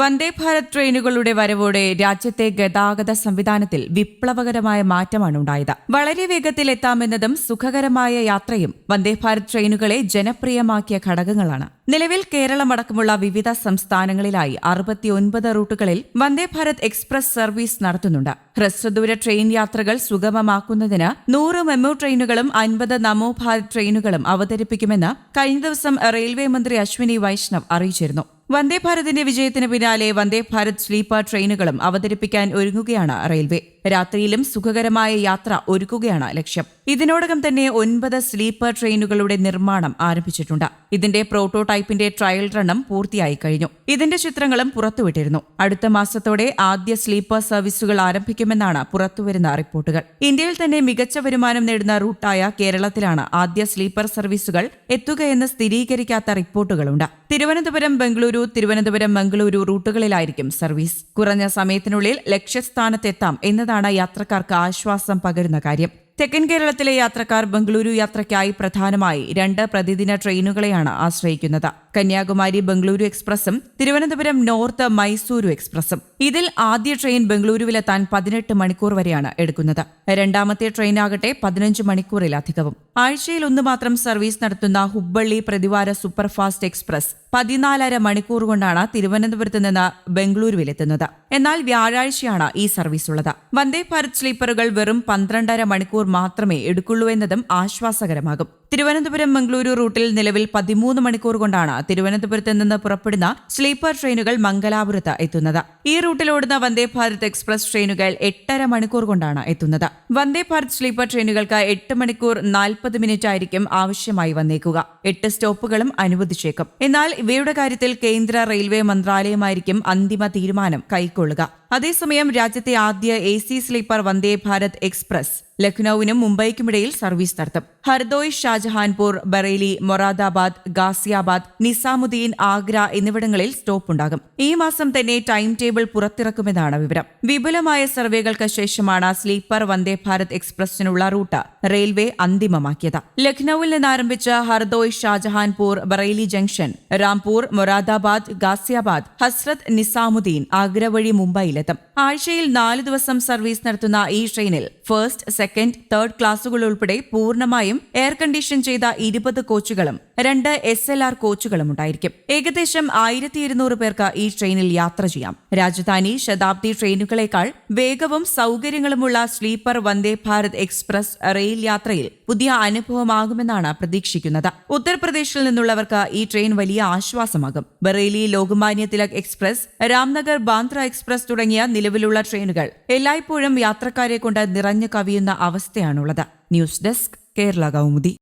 വന്ദേ ഭാരത് ട്രെയിനുകളുടെ വരവോടെ രാജ്യത്തെ ഗതാഗത സംവിധാനത്തിൽ വിപ്ലവകരമായ മാറ്റമാണ് ഉണ്ടായത് വളരെ വേഗത്തിൽ എത്താമെന്നതും സുഖകരമായ യാത്രയും വന്ദേ ഭാരത് ട്രെയിനുകളെ ജനപ്രിയമാക്കിയ ഘടകങ്ങളാണ്. നിലവിൽ കേരളമടക്കമുള്ള വിവിധ സംസ്ഥാനങ്ങളിലായി അറുപത്തിയൊൻപത് റൂട്ടുകളിൽ വന്ദേ ഭാരത് എക്സ്പ്രസ് സർവീസ് നടത്തുന്നുണ്ട്. ഹ്രസ്വദൂര ട്രെയിൻ യാത്രകൾ സുഗമമാക്കുന്നതിന് നൂറ് മെമോ ട്രെയിനുകളും അൻപത് നമോ ഭാരത് ട്രെയിനുകളും അവതരിപ്പിക്കുമെന്ന് കഴിഞ്ഞ ദിവസം റെയിൽവേ മന്ത്രി അശ്വിനി വൈഷ്ണവ് അറിയിച്ചിരുന്നു. വന്ദേ ഭാരതിന്റെ വിജയത്തിന് പിന്നാലെ വന്ദേ ഭാരത് സ്ലീപ്പർ ട്രെയിനുകളും അവതരിപ്പിക്കാൻ ഒരുങ്ങുകയാണ് റെയിൽവേ. രാത്രിയിലും സുഖകരമായ യാത്ര ഒരുക്കുകയാണ് ലക്ഷ്യം. ഇതിനോടകം തന്നെ ഒൻപത് സ്ലീപ്പർ ട്രെയിനുകളുടെ നിർമ്മാണം ആരംഭിച്ചിട്ടുണ്ട്. ഇതിന്റെ പ്രോട്ടോടൈപ്പിന്റെ ട്രയൽ റണ്ണും പൂർത്തിയായി കഴിഞ്ഞു. ഇതിന്റെ ചിത്രങ്ങളും പുറത്തുവിട്ടിരുന്നു. അടുത്ത മാസത്തോടെ ആദ്യ സ്ലീപ്പർ സർവീസുകൾ ആരംഭിക്കുമെന്നാണ് പുറത്തുവരുന്ന റിപ്പോർട്ടുകൾ. ഇന്ത്യയിൽ തന്നെ മികച്ച വരുമാനം നേടുന്ന റൂട്ടായ കേരളത്തിലാണ് ആദ്യ സ്ലീപ്പർ സർവീസുകൾ എത്തുകയെന്ന് സ്ഥിരീകരിക്കാത്ത റിപ്പോർട്ടുകളുണ്ട്. തിരുവനന്തപുരം ബംഗളൂരു തിരുവനന്തപുരം മംഗളൂരു റൂട്ടുകളിലായിരിക്കും സർവീസ്. കുറഞ്ഞ സമയത്തിനുള്ളിൽ ലക്ഷ്യസ്ഥാനത്തെത്താം എന്നതാണ് യാത്രക്കാർക്ക് ആശ്വാസം പകരുന്ന കാര്യം. തെക്കൻ കേരളത്തിലെ യാത്രക്കാർ ബംഗളൂരു യാത്രയ്ക്കായി പ്രധാനമായി രണ്ട് പ്രതിദിന ട്രെയിനുകളെയാണ് ആശ്രയിക്കുന്നത്. കന്യാകുമാരി ബംഗളൂരു എക്സ്പ്രസും തിരുവനന്തപുരം നോർത്ത് മൈസൂരു എക്സ്പ്രസും ഇതിൽ ആദ്യ ട്രെയിൻ ബംഗളൂരുവിലെത്താൻ പതിനെട്ട് മണിക്കൂർ വരെയാണ് എടുക്കുന്നത്. രണ്ടാമത്തെ ട്രെയിനാകട്ടെ പതിനഞ്ച് മണിക്കൂറിലധികവും. ആഴ്ചയിൽ ഒന്ന് മാത്രം സർവീസ് നടത്തുന്ന ഹുബ്ബള്ളി പ്രതിവാര സൂപ്പർഫാസ്റ്റ് എക്സ്പ്രസ് പതിനാലര മണിക്കൂർ കൊണ്ടാണ് തിരുവനന്തപുരത്ത് നിന്ന് ബംഗളൂരുവിലെത്തുന്നത്. എന്നാൽ വ്യാഴാഴ്ചയാണ് ഈ സർവീസ് ഉള്ളത് വന്ദേ ഭാരത് സ്ലീപ്പറുകൾ വെറും പന്ത്രണ്ടര മണിക്കൂർ മാത്രമേ എടുക്കുള്ളൂ എന്നതും ആശ്വാസകരമാകും. തിരുവനന്തപുരം മംഗളൂരു റൂട്ടിൽ നിലവിൽ പതിമൂന്ന് മണിക്കൂർ കൊണ്ടാണ് തിരുവനന്തപുരത്ത് നിന്ന് പുറപ്പെടുന്ന സ്ലീപ്പർ ട്രെയിനുകൾ മംഗലാപുരത്ത് എത്തുന്നത്. ഈ റൂട്ടിൽ ഓടുന്ന വന്ദേ ഭാരത് എക്സ്പ്രസ് ട്രെയിനുകൾ എട്ടര മണിക്കൂർ കൊണ്ടാണ് എത്തുന്നത്. വന്ദേ ഭാരത് സ്ലീപ്പർ ട്രെയിനുകൾക്ക് എട്ട് മണിക്കൂർ നാൽപ്പത് മിനിറ്റ് ആയിരിക്കും ആവശ്യമായി വന്നേക്കുക. എട്ട് സ്റ്റോപ്പുകളും അനുവദിച്ചേക്കും. എന്നാൽ ഇവയുടെ കാര്യത്തിൽ കേന്ദ്ര റെയിൽവേ മന്ത്രാലയമായിരിക്കും അന്തിമ തീരുമാനം കൈക്കൊള്ളുക. അതേസമയം രാജ്യത്തെ ആദ്യ A C sleeper Vande Bharat express ലഖ്നൌവിനും മുംബൈക്കുമിടയിൽ സർവീസ് നടത്തും. ഹർദോയ് ഷാജഹാൻപൂർ ബറേലി മൊറാദാബാദ് ഗാസിയാബാദ് നിസാമുദ്ദീൻ ആഗ്ര എന്നിവിടങ്ങളിൽ സ്റ്റോപ്പ് ഉണ്ടാകും ഈ മാസം തന്നെ ടൈം ടേബിൾ പുറത്തിറക്കുമെന്നാണ് വിവരം. വിപുലമായ സർവേകൾക്ക് ശേഷമാണ് സ്ലീപ്പർ വന്ദേ ഭാരത് എക്സ്പ്രസിനുള്ള റൂട്ട് റെയിൽവേ അന്തിമമാക്കിയത്. ലഖ്നൌവിൽ നിന്ന് ആരംഭിച്ച ഹർദോയ് ഷാജഹാൻപൂർ ബറേലി ജംഗ്ഷൻ രാംപൂർ മൊറാദാബാദ് ഗാസിയാബാദ് ഹസ്രത് നിസാമുദ്ദീൻ ആഗ്ര വഴി മുംബൈയിലെത്തും ആഴ്ചയിൽ നാല് ദിവസം സർവീസ് നടത്തുന്ന ഈ ട്രെയിനിൽ ഫസ്റ്റ് സെക്കൻഡ് തേർഡ് ക്ലാസുകൾ ഉൾപ്പെടെ പൂർണമായും എയർ കണ്ടീഷൻ ചെയ്ത ഇരുപത് കോച്ചുകളും രണ്ട് എസ് എൽ ആർ കോച്ചുകളും ഉണ്ടായിരിക്കും ഏകദേശം ആയിരത്തി ഇരുന്നൂറ് പേർക്ക് ഈ ട്രെയിനിൽ യാത്ര ചെയ്യാം. രാജധാനി ശതാബ്ദി ട്രെയിനുകളേക്കാൾ വേഗവും സൗകര്യങ്ങളുമുള്ള sleeper Vande Bharat express rail യാത്രയിൽ പുതിയ അനുഭവമാകുമെന്നാണ് പ്രതീക്ഷിക്കുന്നത്. ഉത്തർപ്രദേശിൽ നിന്നുള്ളവർക്ക് ഈ ട്രെയിൻ വലിയ ആശ്വാസമാകും. ബറേലി ലോകമാന്യ തിലക് എക്സ്പ്രസ് രാംനഗർ ബാന്ദ്ര എക്സ്പ്രസ് തുടങ്ങിയ നിലവിലുള്ള ട്രെയിനുകൾ എല്ലായ്പ്പോഴും യാത്രക്കാരെ കൊണ്ട് നിറഞ്ഞു കവിയുന്ന അവസ്ഥയാണുള്ളത്. News desk Kerala Kaumudi.